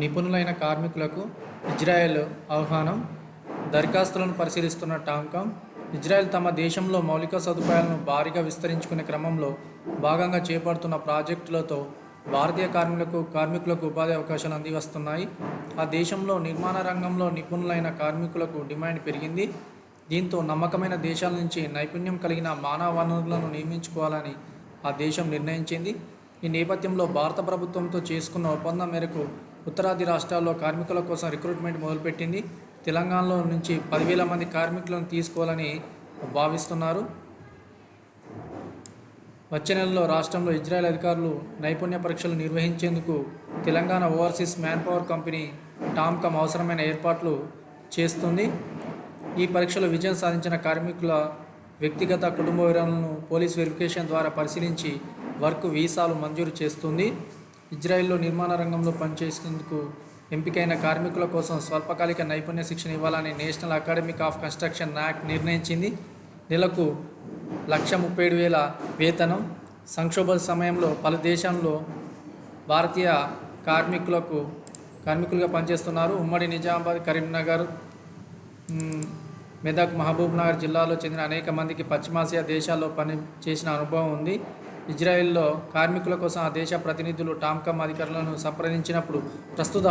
నిపుణులైన కార్మికులకు ఇజ్రాయెల్ ఆహ్వానం దరఖాస్తులను పరిశీలిస్తున్న టాంకామ్ ఇజ్రాయెల్ తమ దేశంలో మౌలిక సదుపాయాలను భారీగా విస్తరించుకునే క్రమంలో భాగంగా చేపడుతున్న ప్రాజెక్టులతో భారతీయ కార్మికులకు కార్మికులకు ఉపాధి అవకాశాలు అందివస్తున్నాయి. ఆ దేశంలో నిర్మాణ రంగంలో నిపుణులైన కార్మికులకు డిమాండ్ పెరిగింది. దీంతో నమ్మకమైన దేశాల నుంచి నైపుణ్యం కలిగిన మానవ వనరులను నియమించుకోవాలని ఆ దేశం నిర్ణయించింది. ఈ నేపథ్యంలో భారత ప్రభుత్వంతో చేసుకున్న ఒప్పందం మేరకు ఉత్తరాది రాష్ట్రాల్లో కార్మికుల కోసం రిక్రూట్మెంట్ మొదలుపెట్టింది. తెలంగాణలో నుంచి పదివేల మంది కార్మికులను తీసుకోవాలని భావిస్తున్నారు. వచ్చే నెలలో రాష్ట్రంలో ఇజ్రాయెల్ అధికారులు నైపుణ్య పరీక్షలు నిర్వహించేందుకు Telangana overseas manpower company TOMCOM అవసరమైన ఏర్పాట్లు చేస్తుంది. ఈ పరీక్షలో విజయం సాధించిన కార్మికుల వ్యక్తిగత కుటుంబ వివరాలను పోలీస్ వెరిఫికేషన్ ద్వారా పరిశీలించి వర్క్ వీసాలు మంజూరు చేస్తుంది. ఇజ్రాయెల్లో నిర్మాణ రంగంలో పనిచేసేందుకు ఎంపికైన కార్మికుల కోసం స్వల్పకాలిక నైపుణ్య శిక్షణ ఇవ్వాలని national academic of construction act నిర్ణయించింది. నెలకు లక్ష ముప్పై ఏడు వేల వేతనం సంక్షోభ సమయంలో పలు దేశంలో భారతీయ కార్మికులకు కార్మికులుగా పనిచేస్తున్నారు. ఉమ్మడి నిజామాబాద్ కరీంనగర్ మెదక్ మహబూబ్ నగర్ జిల్లాలో చెందిన అనేక మందికి పశ్చిమాసియా దేశాల్లో పని చేసిన అనుభవం ఉంది. ఇజ్రాయెల్లో కార్మికుల కోసం ఆ దేశ ప్రతినిధులు టామ్కమ్ అధికారులను సంప్రదించినప్పుడు ప్రస్తుత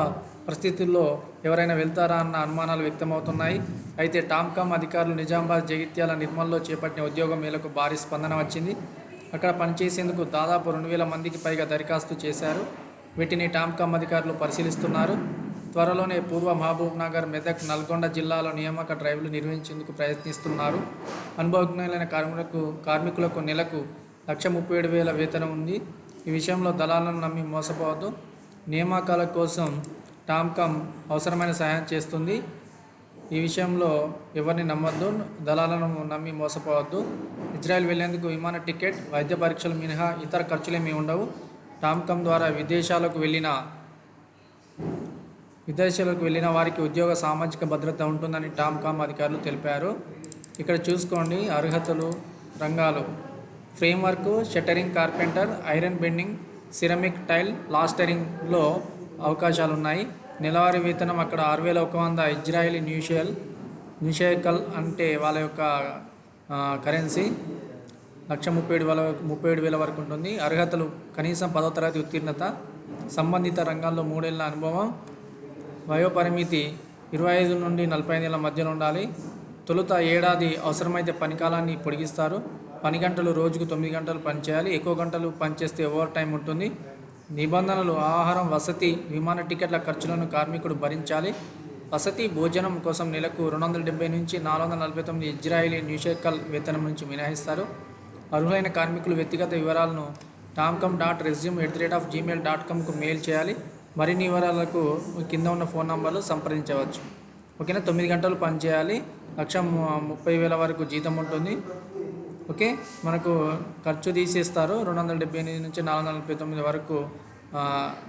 పరిస్థితుల్లో ఎవరైనా వెళ్తారా అన్న అనుమానాలు వ్యక్తమవుతున్నాయి. అయితే టామ్కమ్ అధికారులు నిజామాబాద్ జగిత్యాల నిర్మల్లో చేపట్టిన ఉద్యోగం మేరకు భారీ స్పందన వచ్చింది. అక్కడ పనిచేసేందుకు దాదాపు రెండు వేల మందికి పైగా దరఖాస్తు చేశారు. వీటిని టామ్కమ్ అధికారులు పరిశీలిస్తున్నారు. త్వరలోనే పూర్వ మహబూబ్ నగర్ మెదక్ నల్గొండ జిల్లాలో నియామక డ్రైవ్లు నిర్వహించేందుకు ప్రయత్నిస్తున్నారు. అనుభవజ్ఞులైన కార్మికులకు కార్మికులకు నెలకు లక్ష ముప్పై ఏడు వేల వేతనం ఉంది. ఈ విషయంలో దళాలను నమ్మి మోసపోవద్దు. నియామకాల కోసం టామ్కామ్ అవసరమైన సహాయం చేస్తుంది. ఈ విషయంలో ఎవరిని నమ్మొద్దు. దళాలను నమ్మి మోసపోవద్దు. ఇజ్రాయెల్ వెళ్ళేందుకు విమాన టికెట్ వైద్య పరీక్షలు మినహా ఇతర ఖర్చులేమీ ఉండవు. టామ్కామ్ ద్వారా విదేశాలకు వెళ్ళిన విదేశాలకు వెళ్ళిన వారికి ఉద్యోగ సామాజిక భద్రత ఉంటుందని టామ్కామ్ అధికారులు తెలిపారు. ఇక్కడ చూసుకోండి. అర్హతలు రంగాలు. Framework shuttering carpenter iron bending ceramic tile లాస్టరింగ్లో అవకాశాలు ఉన్నాయి నెలవారీ వేతనం అక్కడ ఆరు వేల ఒక వంద ఇజ్రాయిలీ న్యూషియల్ న్యూషియకల్ అంటే వాళ్ళ యొక్క కరెన్సీ. లక్ష ముప్పై ఏడు వేల ముప్పై ఏడు వేల వరకు ఉంటుంది. అర్హతలు కనీసం పదో తరగతి ఉత్తీర్ణత సంబంధిత రంగాల్లో మూడేళ్ళ అనుభవం వయోపరిమితి ఇరవై ఐదు నుండి నలభై ఐదేళ్ళ మధ్యలో ఉండాలి. తొలుత ఏడాది అవసరమైతే పని కాలాన్ని పొడిగిస్తారు. పని గంటలు రోజుకు తొమ్మిది గంటలు పనిచేయాలి ఎక్కువ గంటలు పనిచేస్తే ఓవర్ టైం ఉంటుంది. నిబంధనలు ఆహారం వసతి విమాన టికెట్ల ఖర్చులను కార్మికుడు భరించాలి. వసతి భోజనం కోసం నెలకు రెండు వందల డెబ్బై నుంచి నాలుగు వందల నలభై తొమ్మిది ఇజ్రాయిలీ న్యూషేకల్ వేతనం నుంచి మినహాయిస్తారు. అర్హులైన కార్మికులు వ్యక్తిగత వివరాలను TOMCOM dot resume at the rate of Gmail dot కామ్కు mail చేయాలి. మరిన్ని వివరాలకు కింద ఉన్న ఫోన్ నంబర్లు సంప్రదించవచ్చు. ఓకేనా? తొమ్మిది గంటలు పనిచేయాలి లక్ష ముప్పై వేల వరకు జీతం ఉంటుంది. ఓకే? మనకు ఖర్చు తీసేస్తారు. రెండు వందల డెబ్బై ఎనిమిది నుంచి నాలుగు వందల నలభై తొమ్మిది వరకు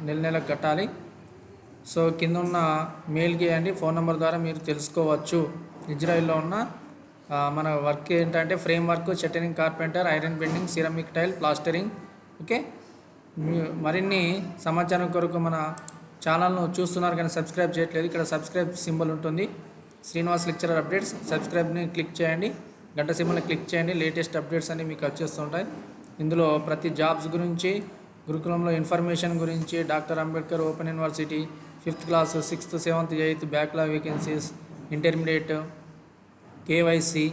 నెల నెలకు కట్టాలి. సో కింద ఉన్న మెయిల్కి చేయండి ఫోన్ నెంబర్ ద్వారా మీరు తెలుసుకోవచ్చు. ఇజ్రాయిల్లో ఉన్న మన వర్క్ ఏంటంటే framework shuttering carpenter iron bending ceramic tile plastering. Okay? మీ- మరిన్ని సమాచారం కొరకు మన ఛానల్ను చూస్తున్నారు కానీ సబ్స్క్రైబ్ చేయట్లేదు. ఇక్కడ సబ్స్క్రైబ్ సింబల్ ఉంటుంది. Srinivas lecturer updates. సబ్స్క్రైబ్ని క్లిక్ చేయండి. గంట సింబల్ని క్లిక్ చేయండి. లేటెస్ట్ అప్డేట్స్ అన్ని మీకు వచ్చేస్తుంటాయి ఇందులో ప్రతి జాబ్స్ గురించి గురుకులంలో ఇన్ఫర్మేషన్ గురించి doctor Ambedkar open university fifth class sixth seventh eighth backlog vacancies intermediate KYC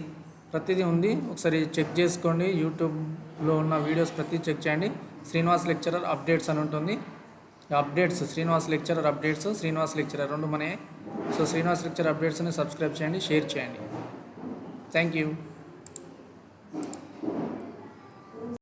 ప్రతిదీ ఉంది. ఒకసారి చెక్ చేసుకోండి. యూట్యూబ్లో ఉన్న వీడియోస్ ప్రతి చెక్ చేయండి. శ్రీనివాస్ లెక్చరర్ అప్డేట్స్ అని ఉంటుంది. Updates Srinivas lecturer updates Srinivas lecturer రెండు మనే సో శ్రీనివాస్ లెక్చర్ అప్డేట్స్ని సబ్స్క్రైబ్ చేయండి షేర్ చేయండి. Thank you.